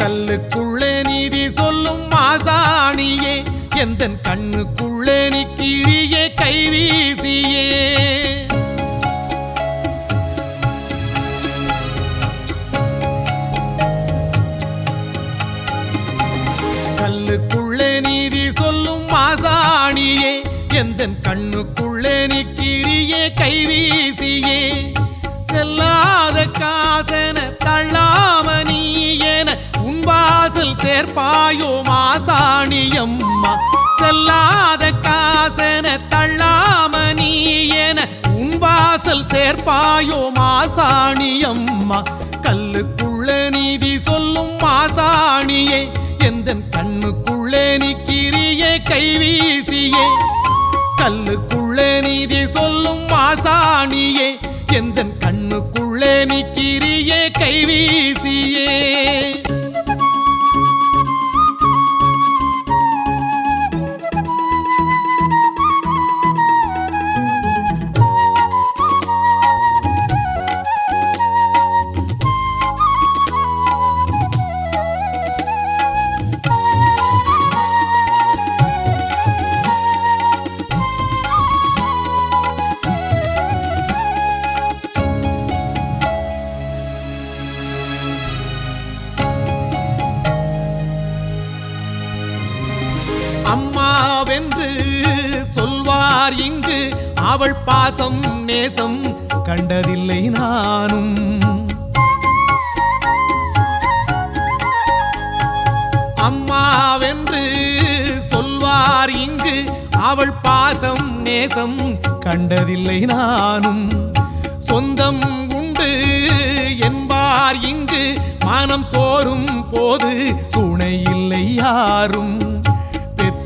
கல்லுக்குள்ளே நீதி சொல்லும் மாசாணியே எந்த கண்ணுக்குள்ளே நீ கிரியே கைவீசியே கல்லுக்குள்ளே நீதி சொல்லும் மாசாணியே எந்த கண்ணுக்குள்ளே நீ கிரியே கைவீசியே செல்லாத காசன வாசல் சேர்ப்பாயோ செல்லாத காசன தள்ளாம நீ என உன் வாசல் சேர்ப்பாயோ மாசாணியம்மா கல்லுக்குள்ள நீதி சொல்லும் மாசாணியே எந்தன் கண்ணுக்குள்ளே நிக்கிரியே கைவீசியே கல்லுக்குள்ளே நீதி சொல்லும் மாசாணியே எந்த கண்ணுக்குள்ளே நிக்கிரியே கைவீசியே வென்று சொல்வார் இங்கு அவள் பாசம் நேசம் கண்டதில்லை நானும். அம்மாவென்று சொல்வார் இங்கு அவள் பாசம் நேசம் கண்டதில்லை நானும். சொந்தம் உண்டு என்பார் இங்கு மனம் சோறும் போது துணை இல்லை யாரும்.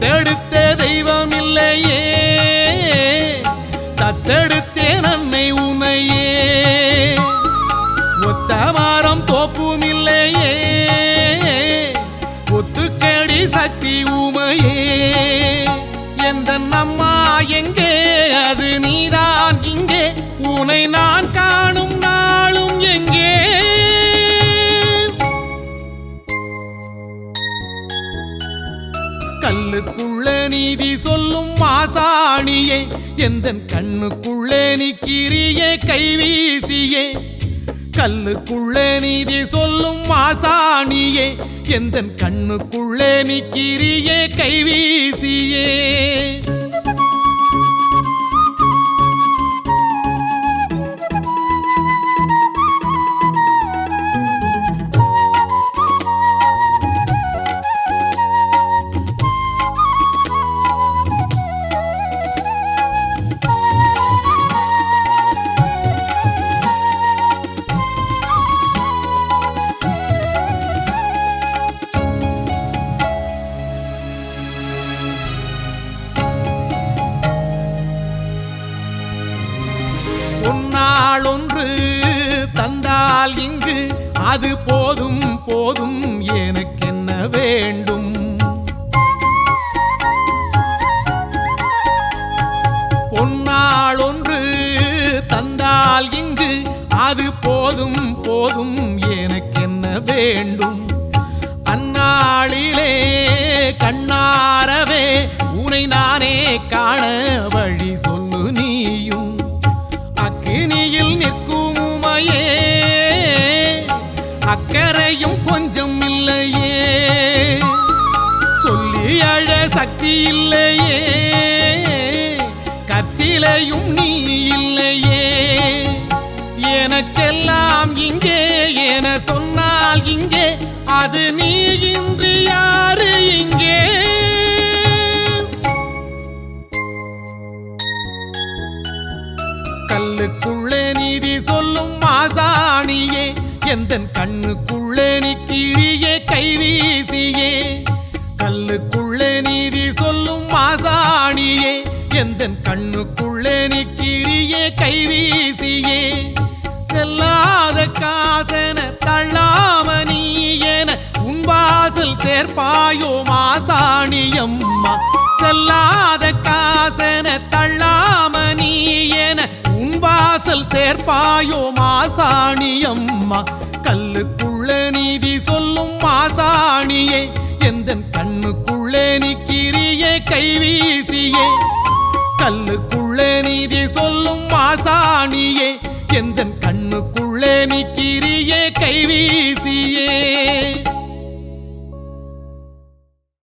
தத்தெடுத்த தெய்வம் இல்லையே தத்தெடுத்தேன் அன்னை உனையே. ஒத்த மரம் தோப்பும் இல்லையே ஒத்துக்கடி சக்தி உமையே. எந்த நம்மா எங்கே? அது நீதான் இங்கே. உனை நான் கா கல்லுக்குள்ள நீதி சொல்லும் மாசாணியே எந்த கண்ணுக்குள்ளே நீ கிரியே கைவீசியே கல்லுக்குள்ளே நீதி சொல்லும் மாசாணியே எந்த கண்ணுக்குள்ளே நீ கிரியே கைவீசியே ஒன்று தந்தால் இங்கு அது போதும் போதும். எனக்கென்ன வேண்டும்? பொன்னாள் ஒன்று தந்தால் இங்கு அது போதும் போதும். எனக்கென்ன வேண்டும்? அந்நாளிலே கண்ணாரவே உனை நான் சக்தி இல்லையே. கச்சிலையும் நீ இல்லையே. எனக்கெல்லாம் இங்கே என சொன்னால் இங்கே அது நீ இன்று யாரு இங்கே? கல்லுக்குள்ளே நீதி சொல்லும் மாசாணியே எந்தன் கண்ணுக்குள்ளே நிக்கிரியே கைவீசியே. கல்லுக்குள்ள நீதி சொல்லும் மாசாணியே எந்த கண்ணுக்குள்ளே நிக்கிரியே கைவீசியே. செல்லாத காசன தள்ளாம நீ என உன் வாசல் சேர்ப்பாயோ மாசாணியம்மா. செல்லாத காசன தள்ளாம நீ என உன் வாசல் சேர்ப்பாயோ மாசாணியம்மா. கல்லுக்குள்ள நீதி சொல்லும் மாசாணியே எந்த கண்ணுக்குள்ள நிக்கிறியே கைவீசியே. கல்லுக்குள்ளே நீதி சொல்லும் மாசாணியே எந்த கண்ணுக்குள்ளே நிக்கிறியே கைவீசியே.